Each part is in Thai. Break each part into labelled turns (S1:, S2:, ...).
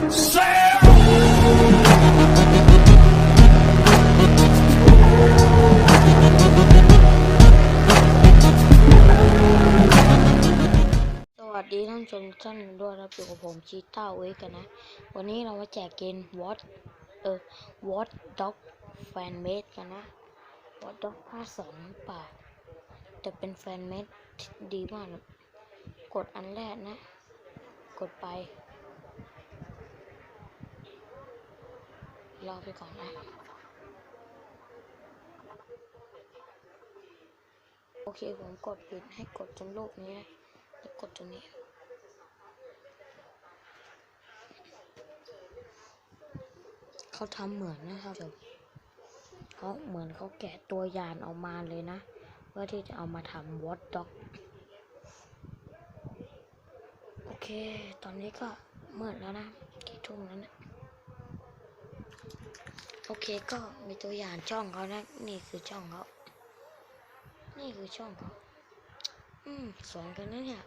S1: สวัสดีท่านชมท่านด้วยครับอยู่กับผมชีต้าเวกันนะ วันนี้เรามาแจกเกมวอตเออวอตด็อกแฟนเมดกันนะวอตด็อกภาคสองป่าแต่เป็นแฟนเมดดีมาก กดอันแรกนะ กดไป รอไปก่อนนะ โอเคผมกดปิดให้กดจนรูปนี้นะแล้วกดตัวนี้เขาทำเหมือนนะครับผมเขาเหมือนเขาแกะตัวยานออกมาเลยนะ เพื่อที่จะเอามาทำวอตด็อกโอเค ตอนนี้ก็มืดแล้วนะกี่ทุ่มแล้วนะ โอเคก็มีตัวอย่างช่องเขานะ นี่คือช่องเขา นี่คือช่องเขา อืมสวยกันนะเนี่ย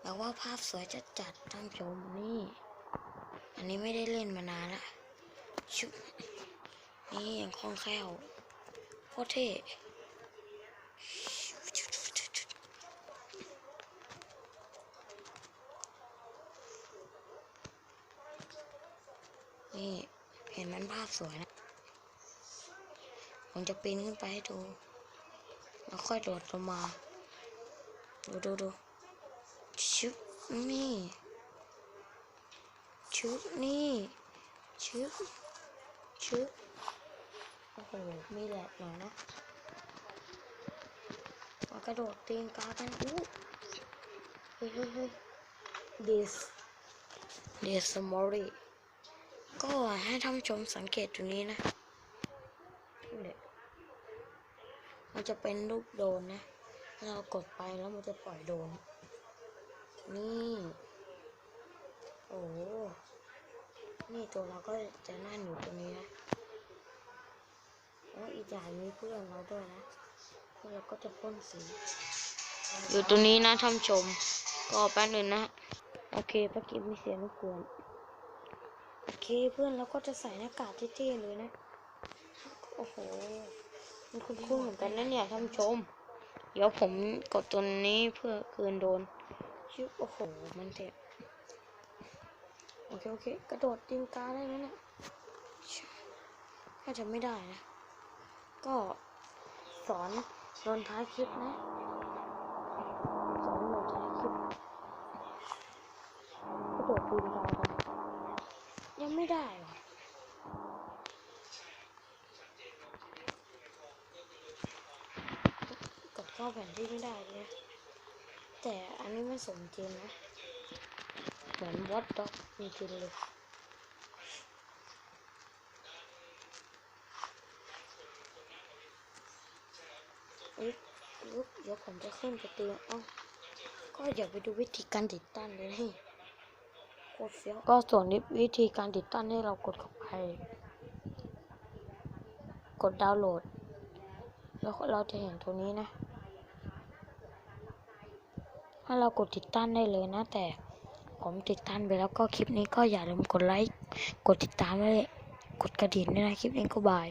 S1: แล้วว่าภาพสวยจัดจัดท่านชมนี่ อันนี้ไม่ได้เล่นมานานละชุบนี่ยังคล่องแคล่วโคตรเท่นี่ เห็นมันภาพสวยนะ ผมจะปีนขึ้นไปให้ดู แล้วค่อยโดดลงมา ดูดูดูชุบนี่ชุบนี่ชุบชุบโอ้โหมีแหลกหน่อยนะมากระโดดตีนกากันอู้เฮ้ยเฮ้ยเฮ้ย this this memory ก็ ให้ท่านชมสังเกตตรงนี้นะมันจะเป็นลูกโดนนะ เรากดไปแล้วมันจะปล่อยโดน นี่ โอ้ นี่ตัวเราก็จะนั่นอยู่ตรงนี้นะแล้วอีกอย่างมีเพื่อนเราด้วยนะเราก็จะพ่นสี อยู่ตรงนี้นะท่านชม ก็แป๊บนึงนะ โอเคป้ากิ๊บมีเสียงรบกวน โอเคเพื่อนเราก็จะใส่หน้ากากเท่ๆเลยนะ โอ้โห มันคุ้นๆเหมือนกันนะเนี่ยท่านผู้ชม เดี๋ยวผมกดตัวนี้เพื่อคืนโดนชิบโอ้โห มันเจ็บโอเคโอเค กระโดดตีนกาได้ไหมเนี่ยชิบน่าจะไม่ได้นะ ก็สอนโดนท้ายคลิปนะ สอนโดนท้ายคลิป กระโดดตีนกา ยังไม่ได้หรอกดเข้าแผนที่ไม่ได้เลยแต่อันนี้มันสมจริงนะ เหมือนวอตด็อกจริงๆเลยเอ๊ะลุกเดี๋ยวผมจะขึ้นไปเตียงเอ้าก็อย่าไปดูวิธีการติดตั้งเลยให้ ก็ส่วนนี้วิธีการติดตั้งให้เรากดเข้าไป กดดาวน์โหลด แล้วเราจะเห็นตัวนี้นะ ถ้าเรากดติดตั้งได้เลยนะ แต่ผมติดตั้งไปแล้วก็คลิปนี้ก็อย่าลืมกดไลค์ กดติดตามไว้เลยกดกระดิ่งด้วยนะคลิปนี้ก็บาย